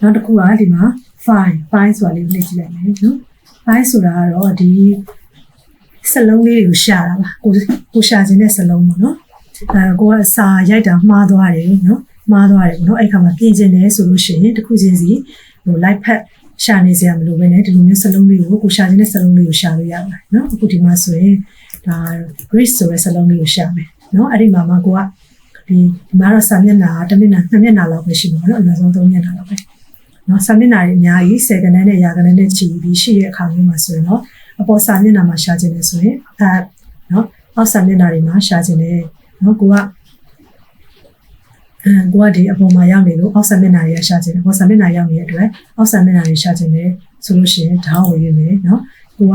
နောက်တစ်ခုကဒီမှာ file file ဆိုတာလေးကိုနှိပ်ကြည့်လိုက်မယ်နော် file ဆိုတာကတော့ဒီစလုံးလေးတွေကိုရှာတာပါကိုကိုရှာခြင်းတဲ့စလုံးပေါ့နော်အဲကိုကစာရိုက်တာမှားသွားတယ်နော်မှားသွားတယ်ပေါ့နော်အဲ့ခါမှာပြင်ကျင်တယ်ဆိုလို့ရှိရင်တစ်ခုချင်းစီဟို light pad ရှာနေစရာမလိုဘဲနဲ့ဒီလိုမျိုးစလုံးလေးကိုကိုရှာခြင်းတဲ့စလုံးလေးကိုရှာလို့ရပါတယ်နော်အခုဒီမှာဆိုရင်ဒါ grid ဆိုတဲ့စလုံးလေးကိုရှာမယ်နော်အဲ့ဒီမှာမှကိုကဒီဒီမှာတော့စာမျက်နှာတစ်မျက်နှာနှစ်မျက်နှာလောက်ပဲရှိမှာနော်အနည်းဆုံးသုံးမျက်နှာလောက်ပဲ နော်စာမျက်နှာတွေအများကြီး10ကနန်းနဲ့ရာကနန်းနဲ့ချီပြီးရှိတဲ့အခါမျိုးမှာဆိုရင်တော့အပေါ်စာမျက်နှာမှာရှာခြင်းလဲဆိုရင်အဲနော်အောက်စာမျက်နှာတွေမှာရှာခြင်းလဲနော်ကိုကအဲကိုကဒီအပေါ်မှာရောက်နေလို့အောက်ဆာမျက်နှာတွေကရှာခြင်းတယ်။ပေါ်ဆာမျက်နှာရောက်နေတဲ့အတွက်အောက်ဆာမျက်နှာတွေရှာခြင်းတယ်ဆိုလို့ရှိရင်ဓာတ်ကိုရွေးမယ်နော်။ကိုက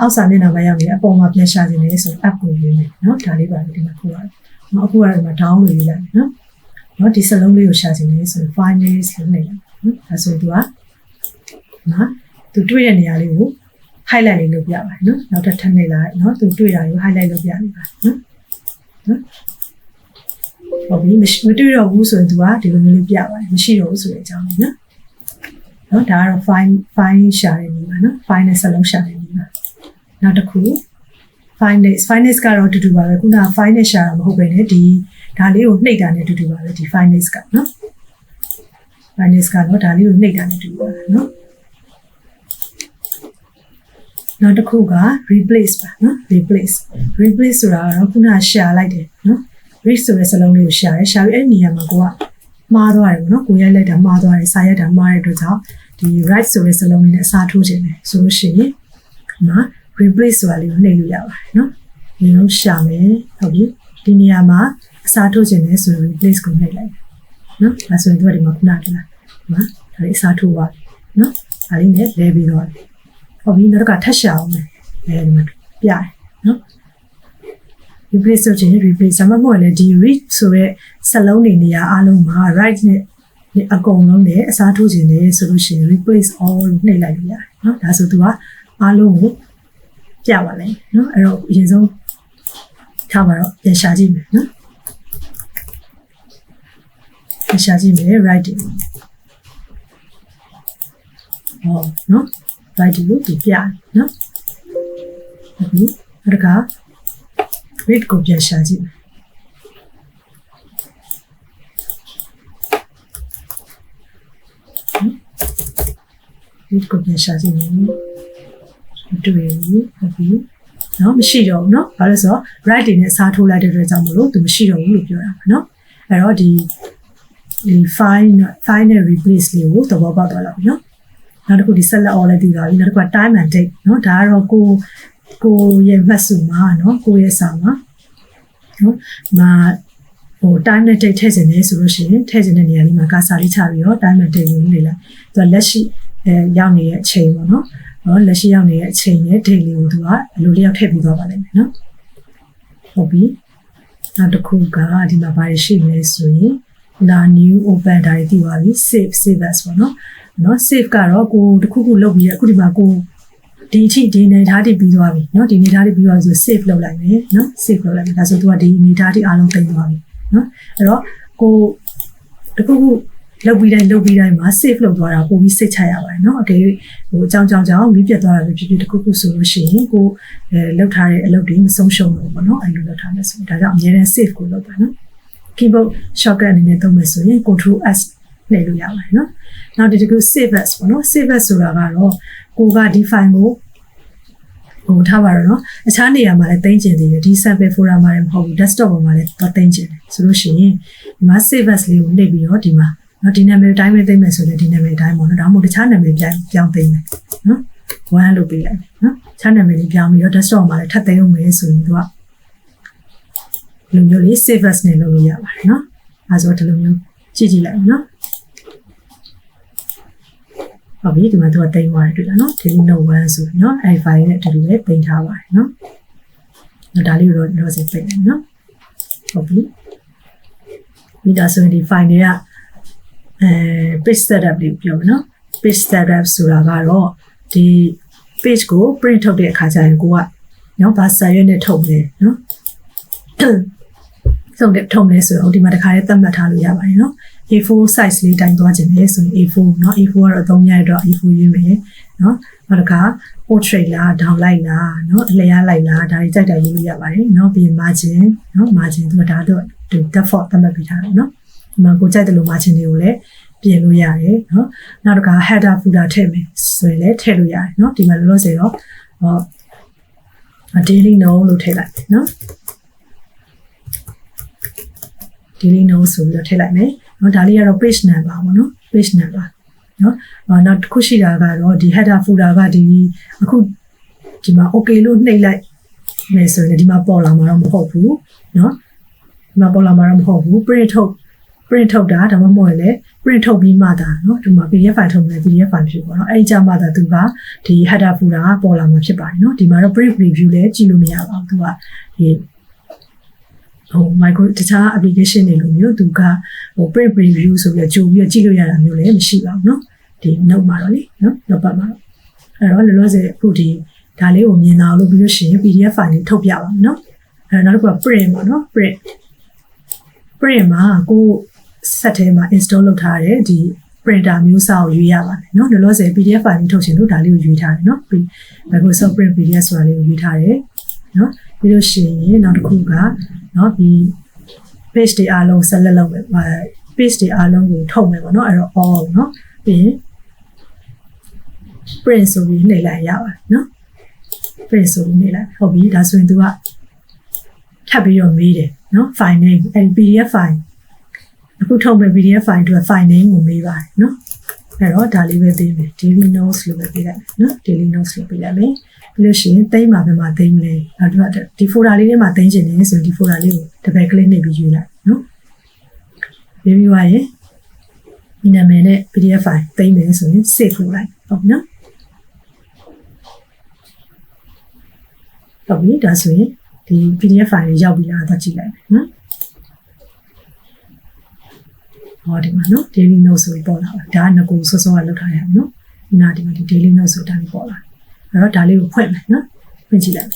အောက်ဆာမျက်နှာမှာရောက်နေတဲ့အပေါ်မှာပြန်ရှာခြင်းတယ်ဆိုရင် up ကိုရွေးမယ်နော်။ဒါလေးပါလေဒီမှာခုရတယ်။နော်အခုကတော့ဒီမှာ down ကိုရွေးလိုက်မယ်နော်။နော်ဒီစလုံးလေးကိုရှာခြင်းတယ်ဆိုရင် five minutes လို့နေလိုက် နော်။ဒါဆိုရင်သူကနော်သူတွေ့တဲ့နေရာလေးကို highlight လေးလုပ်ပြပါတယ်နော်။နောက်တစ်ထပ်နေလိုက်နော်သူတွေ့တာကို highlight လုပ်ပြနေပါနော်။နော်ဟုတ်ပြီမတွေ့တော့ဘူးဆိုရင်သူကဒီလိုမျိုးလေးပြပါတယ်မရှိတော့ဘူးဆိုတဲ့အကြောင်းလေးနော်နော်ဒါကတော့ fine fine ရှာတဲ့နည်းပါနော် fine နဲ့စလုံးရှာတဲ့နည်းပါနောက်တစ်ခု fineness fineness ကတော့တူတူပါပဲခုနက fine နဲ့ရှာတာမဟုတ်ပဲねဒီဒါလေးကိုနှိပ်တာနဲ့တူတူပါပဲဒီ fineness ကနော် fineness ကတော့ဒါလေးကိုနှိပ်တာနဲ့တူတူပါပဲနော်နောက်တစ်ခုက replace ပါနော် replace replace ဆိုတာကတော့ခုနကရှာလိုက်တယ်နော် reach ဆိုတဲ့စလုံးလေးကိုရှာရဲရှာပြီးအဲ့ဒီနေရာမှာကိုကမှားသွားတယ်ပေါ့နော်ကိုရိုက်လိုက်တာမှားသွားတယ်စာရိုက်တာမှားတဲ့အတွက်ကြောင့်ဒီ right ဆိုတဲ့စလုံးလေးနဲ့အစားထိုးခြင်းတယ်ဆိုလို့ရှိရင်နော် replace ဆိုတာလေးကိုနှိပ်လို့ရပါတယ်နော်ဒီလိုရှာမယ်ဟုတ်ပြီဒီနေရာမှာအစားထိုးခြင်းတယ်ဆိုရင် replace ကိုနှိပ်လိုက်နော်ဒါဆိုရင်တို့ဒီမှာခုနကလာဒီ မှာဒါလေးအစားထိုးပါနော်ဒါလေးနဲ့လဲပြီးတော့ဟောပြီးနောက်တစ်ခါထပ်ရှာအောင်မယ်အဲဒီမှာပြတယ်နော် replace ဆိုခြင်း replace ဆမမို့လည်းဒီ reach ဆိုရဲစလုံးနေနေရာအားလုံးမှာ right နဲ့အကုန်လုံးနဲ့အစားထိုးခြင်းနဲ့ဆိုလို့ရှိရင် replace all လို့နှိပ်လိုက်ရတယ်နော်ဒါဆိုသူကအားလုံးကိုပြပါလိမ့်နော်အဲ့တော့အရင်ဆုံးထားပါတော့ပြန်ရှာကြည့်မယ်နော်ပြန်ရှာကြည့်မယ် right တယ် ဟောနော် value ကိုပြတယ်နော်အခုအဲ့ဒါက rate ကိုပြန်ရှာကြည့်ဒီကိုပြန်ရှာကြည့်မယ်တွေ့ဘူးဟုတ်ပြီနော်မရှိတော့ဘူးနော်ဘာလို့ဆိုတော့ right တွေနဲ့အစားထိုးလိုက်တဲ့အတွက်ကြောင့်မလို့သူမရှိတော့ဘူးလို့ပြောတာပါနော်အဲ့တော့ဒီဒီ fine fine replace လေးကိုသဘောပေါက်သွားလောက်ပြီနော် နောက်တစ်ခုဒီ select all လည်းတည်သွားပြီနောက်တစ်ခုက time and date เนาะဒါကတော့ကိုကိုရဲ့မှတ်စုမှာเนาะကိုရဲ့စာမှာနော်မာဟို time နဲ့ date ထည့်ခြင်းနေဆိုလို့ရှိရင်ထည့်ခြင်းတဲ့နေရာလေးမှာကာစာလေးချပြီးတော့ time နဲ့ date ကိုနေလိုက်သူကလက်ရှိအဲရောက်နေတဲ့အချိန်ပေါ့နော်ဟောလက်ရှိရောက်နေတဲ့အချိန်နဲ့ date လေးကိုသူကအလိုလျောက်ထည့်ပြီးသွားပါလိမ့်မယ်နော်ဟုတ်ပြီနောက်တစ်ခုကဒီမှာဘာရှိမလဲဆိုရင် လာ new open ဒါတွေတည်ပါပြီ save save as ပေါ့နော်နော် save ကတော့ကိုတစ်ခုခုလုပ်ပြီးရအခုဒီမှာကိုဒီအထိဒီနေထားတည်ပြီးသွားပြီเนาะဒီနေထားတည်ပြီးသွားဆို save လုပ်လိုက်မယ်เนาะ save လုပ်လိုက်မယ်ဒါဆိုသူကဒီနေထားတည်အားလုံးတင်သွားပြီเนาะအဲ့တော့ကိုတခုခုလုပ်ပြီးတိုင်းလုပ်ပြီးတိုင်းမှာ save လုပ်သွားတာပို့ပြီးစိတ်ချရပါတယ်เนาะအကယ်၍ဟိုအကြောင်းကြောင်းကြောင့်ပြီးပြတ်သွားတာပဲဖြစ်ဖြစ်တခုခုဆိုလို့ရှိရင်ကိုအဲလုပ်ထားတဲ့အလုပ်တွေမဆုံးရှုံးဘူးပေါ့เนาะအဲ့လိုလုပ်ထားမယ်ဆိုရင်ဒါကြောင့်အများနဲ့ save ကိုလုပ်ပါเนาะ keyboard shortcut အနေနဲ့သုံးမယ်ဆိုရင် control s နှိပ်လို့ရပါတယ်เนาะနောက်ဒီတခု save as ပေါ့เนาะ save as ဆိုတာကတော့ကိုကဒီ file ကိုဟိုထားပါတော့เนาะအခြားနေရာမှာလည်းတင်ကျင်သေးတယ်ဒီ sample folder မှာလည်းမဟုတ်ဘူး desktop ပေါ်မှာလည်းတော့တင်ကျင်တယ်ဆိုလို့ရှိရင်ဒီမှာ save as လေးကိုနှိပ်ပြီးတော့ဒီမှာเนาะဒီနာမည်အတိုင်းပဲသိမ့်မယ်ဆိုရင်ဒီနာမည်အတိုင်းပေါ့เนาะဒါမှမဟုတ်တခြားနာမည်ပြောင်းပြောင်းသိမ့်မယ်เนาะဝမ်းလုပ်ပေးလိုက်เนาะခြားနာမည်လေးပြောင်းပြီးတော့ desktop မှာလည်းထပ်သိမ်းအောင်မယ်ဆိုရင်သူက ဒီလိုမျိုးလေး save as နဲ့လုပ်လို့ရပါတယ်နော်အဲဆိုတော့ဒီလိုမျိုးကြည့်ကြည့်လိုက်နော်ဟုတ်ပြီဒီမှာသူကတင်သွားတယ်တွေ့လားနော် daily note 1ဆိုပြီးနော်အဲဒီ file နဲ့အတူတူပဲတင်ထားပါတယ်နော်ဒါလေးကိုတော့တော့စစ်ပြင်နော်ဟုတ်ပြီမိသားစုဒီ file တွေကအဲ page setup တွေပြောမယ်နော် page setup ဆိုတာကတော့ဒီ page ကို print ထုတ်တဲ့အခါကျရင်ကိုကနော်ဘာစာရွက်နဲ့ထုတ်လဲနော် တဲ့ထုံလဲဆိုတော့ဒီမှာတခါလေးသတ်မှတ်ထားလို့ရပါတယ်เนาะ A4 size လေးတိုင်းသွားခြင်းလေဆိုရင် A4 เนาะ A4 ကတော့အသုံးရတဲ့အတွက် A4 ရေးမယ်เนาะနောက်တစ်ခါ portrait လား downlight လားเนาะအလျားလိုက်လားဒါတွေကြိုက်တာရေးလို့ရပါတယ်เนาะပြီးရင် margin เนาะ margin သူကဒါတော့ default သတ်မှတ်ပေးထားတယ်เนาะဒီမှာကိုကြိုက်တယ်လို့ margin တွေကိုလည်းပြင်လို့ရတယ်เนาะနောက်တစ်ခါ header footer ထည့်မယ်ဆိုရင်လည်းထည့်လို့ရတယ်เนาะဒီမှာလောလောဆယ်တော့ဟော daily note လို့ထည့်လိုက်เนาะ daily note ဆိုပြီးတော့ထည့်လိုက်မယ်နော်ဒါလေးကတော့ page number ပေါ့နော် page number နော်နောက်တစ်ခုရှိတာကတော့ဒီ header footer ကဒီအခုဒီမှာ okay လို့နှိပ်လိုက်မယ်ဆိုရင်ဒီမှာပေါ်လာမှာတော့မဟုတ်ဘူးနော်ဒီမှာပေါ်လာမှာတော့မဟုတ်ဘူး print ထုတ် print ထုတ်တာဒါမှမဟုတ်လေ print ထုတ်ပြီးမှသာနော်ဒီမှာ PDF file ထုတ်မယ် PDF file ဖြစ်ပေါ့နော်အဲ့ဒီကြမှာသာသူကဒီ header footer ကပေါ်လာမှာဖြစ်ပါတယ်နော်ဒီမှာတော့ print preview လည်းကြည့်လို့မရပါဘူးသူကဒီ ဟို micro တခြား application တွေလိုမျိုးသူကဟို print preview ဆိုပြီးကြိုပြီးကြည့်လို့ရတာမျိုးလည်းမရှိပါဘူးเนาะဒီ note မှာတော့လေเนาะ note ပတ်မှာတော့အဲ့တော့လောလောဆယ်အခုဒီဒါလေးကိုမြင်အောင်လုပ်ပြီးလို့ရှိရင် PDF file လေးထုတ်ပြပါမယ်เนาะအဲ့နောက်တစ်ခုက print ပေါ့เนาะ print print မှာကိုဆက်ထဲမှာ install လုပ်ထားတဲ့ဒီ printer မျိုးစာကိုရွေးရပါတယ်เนาะလောလောဆယ် PDF file လေးထုတ်ချင်လို့ဒါလေးကိုရွေးထားတယ်เนาะ Microsoft Print PDF ဆိုတာလေးကိုရွေးထားတယ်เนาะ ပြီးလို့ရှိရင်နောက်တစ်ခုကเนาะဒီ page တွေအားလုံး select လုပ်မယ် page တွေအားလုံးကိုထုတ်မယ်ပေါ့เนาะအဲ့တော့ all เนาะပြီးရင် print ဆိုပြီးနှိပ်လိုက်ရပါတယ်เนาะ print ဆိုပြီးနှိပ်လိုက်ဟုတ်ပြီဒါဆိုရင် तू ကထပ်ပြီးတော့မေးတယ်เนาะ file name အဲ့ဒီ PDF file အခုထုတ်မဲ့ PDF file တို့ file name ကိုမေးပါတယ်เนาะ အဲ့တော့ဒါလေးပဲပေးမယ် daily notes လို့ပဲပေးလိုက်မယ်နော် daily notes လို့ပေးလိုက်မယ်ပြီးလို့ရှိရင်တိမ့်မှာပဲမှာတိမ့်မလဲနောက်တစ်ခါဒီ folder လေးထဲမှာတိမ့်ချင်တယ်ဆိုရင်ဒီ folder လေးကိုတပည့်ကလေးနှိပ်ပြီးယူလိုက်နော်ပြီးပြီးွားရင်ဒီနာမည်နဲ့ PDF file တိမ့်မယ်ဆိုရင် save လုပ်လိုက်ဟုတ်နော်ဟုတ်ပြီဒါဆိုရင်ဒီ PDF file ရောက်ပြီလားတော့ကြည့်လိုက်မယ်နော် ဟောဒီမှာနော် daily note ဆိုပြီးပေါ်လာတာဒါကငကိုစောစောကလောက်ထားရအောင်နော်ဒီနာဒီမှာဒီ daily note ဆိုတာလေးပေါ်လာအဲ့တော့ဒါလေးကိုဖွင့်မယ်နော်ဖွင့်ကြည့်လိုက်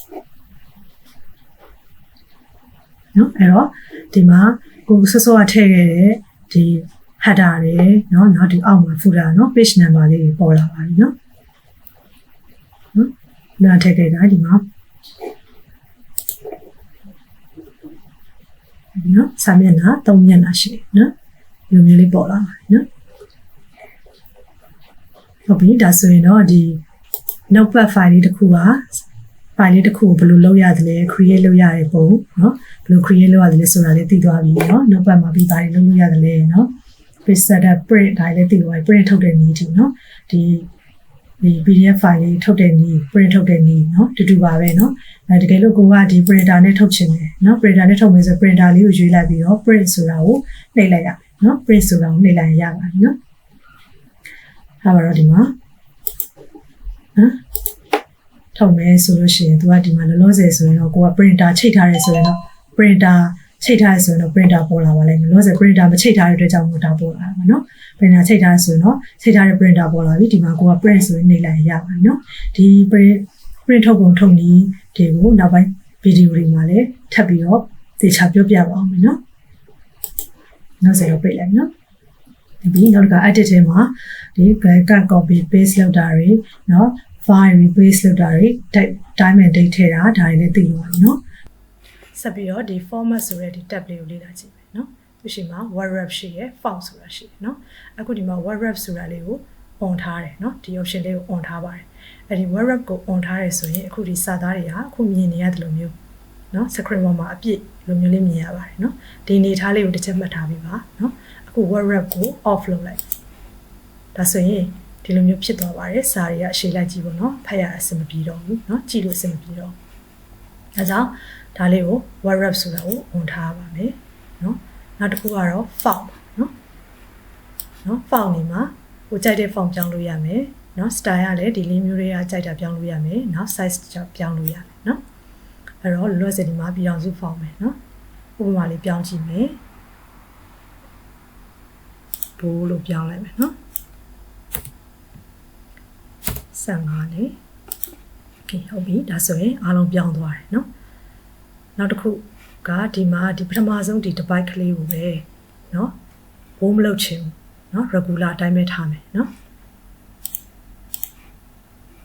နော်အဲ့တော့ဒီမှာကိုစောစောကထည့်ခဲ့တဲ့ဒီ header တွေနော်နောက်ဒီအောက်မှာ footer နော် page number လေးတွေပေါ်လာပါပြီနော်နော်နားထည့်ခဲ့တာဒီမှာနော်စာမျက်နှာ၃မျက်နှာရှိတယ်နော် လိုမျိုးလေးပေါ်လာပါတယ်နော်ဟုတ်ပြီဒါဆိုရင်တော့ဒီ notepad file လေးတစ်ခုက file လေးတစ်ခုကိုဘယ်လိုလုပ်ရတယ်လဲ create လုပ်ရတဲ့ပုံเนาะဘယ်လို create လုပ်ရတယ်လဲဆိုတာလေးသိသွားပြီเนาะ notepad မှာပြီးသားတွေလုပ်လို့ရတယ်လဲเนาะ page setup print ဒါလည်းသိသွားပြီ print ထုတ်တဲ့နည်းဒီเนาะဒီဒီ PDF file လေးထုတ်တဲ့နည်း print ထုတ်တဲ့နည်းเนาะတူတူပါပဲเนาะအဲတကယ်လို့ကိုကဒီ printer နဲ့ထုတ်ချင်တယ်เนาะ printer နဲ့ထုတ်မယ်ဆို printer လေးကိုရွေးလိုက်ပြီးတော့ print ဆိုတာကိုနှိပ်လိုက်ရเน ် နော် print ဆိုတာကိုနှိပ်လိုက်ရပါတယ်နော်ဟာပါတော့ဒီမှာနော်ထုတ်မယ်ဆိုလို့ရှိရင်သူကဒီမှာလောလောဆယ်ဆိုရင်တော့ကိုက printer ချိတ်ထားတယ်ဆိုရင်တော့ printer ချိတ်ထားရဆိုရင်တော့ printer ပေါ်လာပါလိမ့်မယ်။လောဆယ် printer မချိတ်ထားတဲ့အတွက်ကြောင့်မို့ဒါပေါ်လာတာပါနော်။ printer ချိတ်ထားဆိုရင်တော့ချိတ်ထားတဲ့ printer ပေါ်လာပြီ။ဒီမှာကိုက print ဆိုရင်နှိပ်လိုက်ရပါတယ်နော်။ဒီ print print ထုတ်ပုံထုတ်နည်းတွေကိုနောက်ပိုင်းဗီဒီယိုတွေမှာလည်းထပ်ပြီးတော့သေချာပြောပြပါအောင်မယ်နော်။ နောက်ဆက်တော့ပြလိုက်နော်။ဒီပြီးနောက်က edit ထဲမှာဒီ cut copy paste လုပ်တာတွေနော် file replace လုပ်တာတွေ time and date ထည့်တာဒါတွေလည်းသိလို့ပါနော်။ဆက်ပြီးတော့ဒီ format ဆိုတဲ့ဒီ tab လေးကိုလေ့လာကြည့်မယ်နော်။သူရှိမှာ word wrap ရှိရယ် font ဆိုတာရှိတယ်နော်။အခုဒီမှာ word wrap ဆိုတာလေးကို on ထားတယ်နော်။ဒီ option လေးကို on ထားပါတယ်။အဲဒီ word wrap ကို on ထားရဲဆိုရင်အခုဒီစာသားတွေကအခုမြင်နေရတယ်လို့မျိုးနော် screen ပေါ်မှာအပြည့် လိုမျိုးလေးမြင်ရပါတယ်နော်။ဒီအနေထားလေးကိုတစ်ချက်မှတ်ထားပြီးပါနော်။အခု word wrap ကို off လုပ်လိုက်။ဒါဆိုရင်ဒီလိုမျိုးဖြစ်သွားပါတယ်စာတွေကအရှိလိုက်ကြည့်ပေါ့နော်ဖတ်ရအဆင်မပြေတော့ဘူးเนาะကြည့်လို့အဆင်မပြေတော့အဲကြောင့်ဒါလေးကို word wrap ဆိုတာကိုဝန်ထားပါမယ်เนาะနောက်တစ်ခုကတော့ font เนาะเนาะ font နေမှာကိုကြိုက်တဲ့ font ပြောင်းလို့ရမယ်เนาะ style ကလည်းဒီလေးမျိုးတွေကကြိုက်တာပြောင်းလို့ရမယ်เนาะ size ပြောင်းလို့ရမယ်เนาะ အဲ့တော့လောလောဆယ်ဒီမှာပြည်အောင်စု font မယ်เนาะဥပမာလေးပြောင်းကြည့်မယ်ဘိုးလို့ပြောင်းလိုက်မယ်เนาะ15နဲ့โอเคဟုတ်ပြီဒါဆိုရင်အားလုံးပြောင်းသွားတယ်เนาะနောက်တစ်ခုကဒီမှာဒီပထမဆုံးဒီ device ကလေးကိုပဲเนาะ ဘိုးမလုပ်ချင်ဘူးเนาะ regular အတိုင်းပဲထားမယ်เนาะ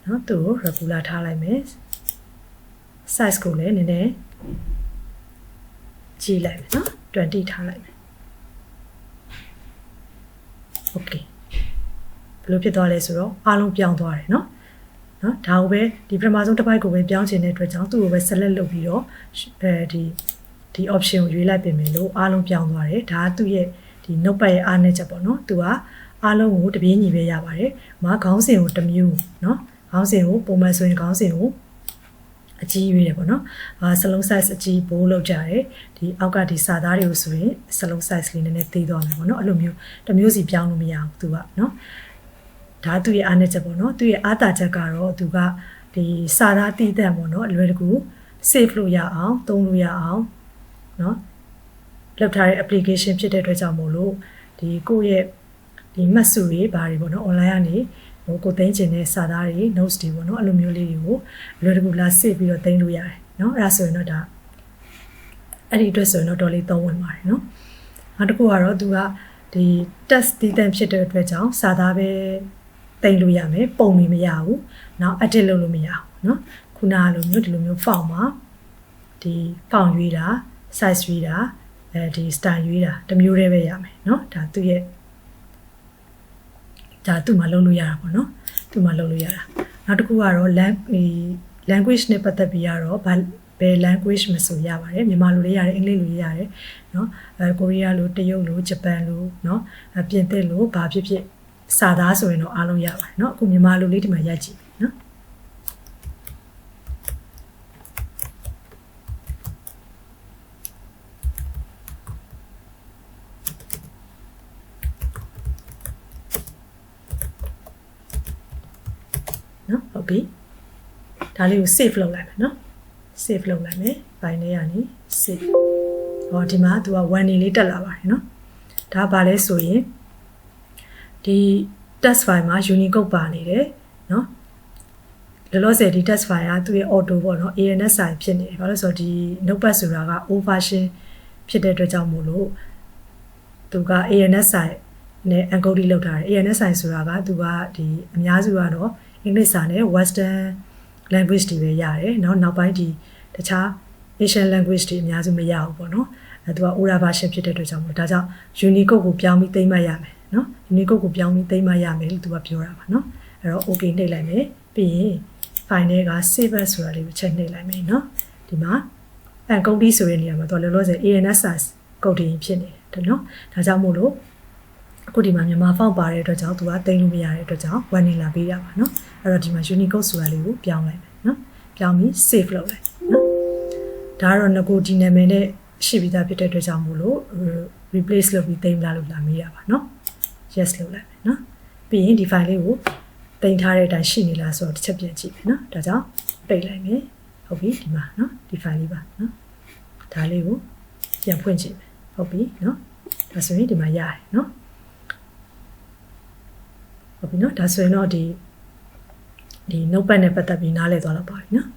เนาะသူ့ကို regular ထားလိုက်မယ် size ကိုလည်းနည်းနည်းကြည့်လိုက်မယ်နော်20ထားလိုက်မယ် okay ဘယ်လိုဖြစ်သွားလဲဆိုတော့အားလုံးပြောင်းသွားတယ်နော်နော်ဒါကိုပဲဒီပထမဆုံးတစ်ပိုက်ကိုပဲပြောင်းချင်တဲ့အတွက်ကြောင့်သူ့ကိုပဲ select လုပ်ပြီးတော့အဲဒီဒီ option ကိုရွေးလိုက်ပြင်မယ်လို့အားလုံးပြောင်းသွားတယ်ဒါကသူ့ရဲ့ဒီ notepad ရဲ့အားနည်းချက်ပေါ့နော်သူကအားလုံးကိုတပြေးညီပဲရပါတယ်မခေါင်းစဉ်ကိုတစ်မျိုးနော်ခေါင်းစဉ်ကိုပုံမှန်ဆိုရင်ခေါင်းစဉ်ကို အကြီးရွေးတယ်ပေါ့နော်အာစလုံး size အကြီးဘိုးလောက်ကြတယ်ဒီအောက်ကဒီစာသားတွေကိုဆိုရင်စလုံး size လေးနည်းနည်းသေးသွားမယ်ပေါ့နော်အဲ့လိုမျိုးတစ်မျိုးစီပြောင်းလို့မရဘူးသူကနော်ဒါသူ့ရဲ့အားနည်းချက်ပေါ့နော်သူ့ရဲ့အားသာချက်ကတော့သူကဒီစာသားတည်တဲ့ပေါ့နော်အလွယ်တကူ save လို့ရအောင်သုံးလို့ရအောင်နော်လောက်ထားတဲ့ application ဖြစ်တဲ့အတွက်ကြောင့်မို့လို့ဒီကိုယ့်ရဲ့ဒီမှတ်စုတွေဘာတွေပေါ့နော် online ကနေ ဟိုကိုသိမ်းကျင်တဲ့စာသားတွေ notes တွေပေါ့နော်အဲ့လိုမျိုးလေးတွေကိုအလွယ်တကူလာစစ်ပြီးတော့သိမ်းလို့ရတယ်နော်အဲ့ဒါဆိုရင်တော့ဒါအဲ့ဒီအတွက်ဆိုရင်တော့တော်လေးသုံးဝင်ပါတယ်နော်နောက်တစ်ခုကတော့သူကဒီ test တည်တံ့ဖြစ်တဲ့အတွက်ကြောင့်စာသားပဲသိမ်းလို့ရမယ်ပုံမီမရဘူးနောက် edit လုပ်လို့မရဘူးနော်ခုနကလိုမျိုးဒီလိုမျိုး form မှာဒီ form ရွေးတာ size ရွေးတာအဲဒီ style ရွေးတာတမျိုးတည်းပဲရမယ်နော်ဒါသူ့ရဲ့ ဒါသူ့မှာလုပ်လို့ရတာပေါ့เนาะသူ့မှာလုပ်လို့ရတာနောက်တစ်ခုကတော့ language နဲ့ပတ်သက်ပြီးတော့ဘာဘယ် language မဆိုရပါတယ်မြန်မာလိုလည်းရတယ်အင်္ဂလိပ်လိုလည်းရတယ်เนาะအဲကိုရီးယားလိုတရုတ်လိုဂျပန်လိုเนาะပြင်သစ်လိုဘာဖြစ်ဖြစ်စာသားဆိုရင်တော့အားလုံးရပါတယ်เนาะအခုမြန်မာလိုလေးဒီမှာရိုက်ကြည့် ဟုတ်ပြီဒါလေးကို save လုပ်လိုက်မယ်နော် save လုပ်လိုက်မယ်ဘိုင်ထဲကနေ save ဟောဒီမှာသူက1နေလေးတက်လာပါတယ်နော်ဒါဘာလဲဆိုရင်ဒီ test file မှာ unicode ပါနေတယ်နော်လောလောဆယ်ဒီ test file ကသူ့ရဲ့ auto ပေါ့နော် ANS sign ဖြစ်နေတယ်ဘာလို့ဆိုတော့ဒီ notepad ဆိုတာက old version ဖြစ်တဲ့အတွက်ကြောင့်မို့လို့သူက ANS sign နဲ့ encode လုပ်ထားတယ် ANS sign ဆိုတာကသူကဒီအများစုကတော့ အင်္ဂလိပ်စာနဲ့ western language တွေပဲရတယ်နောက်နောက်ပိုင်းဒီတခြား Asian language တွေအများစုမရဘူးပေါ့နော်အဲသူက oral version ဖြစ်တဲ့အတွက်ကြောင့်မို့ဒါကြောင့် unicode ကိုပြောင်းပြီးသိမ့်မှတ်ရမယ်နော် unicode ကိုပြောင်းပြီးသိမ့်မှတ်ရမယ်လို့သူကပြောတာပါနော်အဲ့တော့ okay နှိပ်လိုက်မယ်ပြီးရင် final က save as ဆိုတာလေးကိုချက်နှိပ်လိုက်မယ်နော်ဒီမှာအန်ကုန်ပြီးဆိုတဲ့နေရာမှာသူကလောလောဆယ် ANSS ကုန်တင်ဖြစ်နေတယ်နော်ဒါကြောင့်မို့လို့ အခုဒီမှာမြန်မာဖောင့်ပါတဲ့အတွက်ကြောင့်သူကတင်လို့မရတဲ့အတွက်ကြောင့်ဝန်နေလာပေးရပါနော်အဲ့တော့ဒီမှာ Unicode ဆိုတာလေးကိုပြောင်းလိုက်မယ်နော်ပြောင်းပြီး save လုပ်လိုက်နော်ဒါကတော့ငကိုဒီနာမည်နဲ့ရှိပြီးသားဖြစ်တဲ့အတွက်ကြောင့်မို့လို့ replace လုပ်ပြီးတင်လာလို့လာမေးရပါနော် yes လုပ်လိုက်မယ်နော်ပြီးရင်ဒီ file လေးကိုတင်ထားတဲ့အတိုင်းရှိနေလားဆိုတော့တစ်ချက်ပြန်ကြည့်မယ်နော်ဒါကြောင့်ပိတ်လိုက်မယ်ဟုတ်ပြီဒီမှာနော်ဒီ file လေးပါနော်ဒါလေးကိုပြန်ဖွင့်ကြည့်မယ်ဟုတ်ပြီနော်ဒါဆိုရင်ဒီမှာရတယ်နော် ဟုတ်ပြီနော်ဒါဆိုရင်တော့ဒီဒီ notepad နဲ့ပတ်သက်ပြီးနားလည်သွားတော့ပါပြီနော်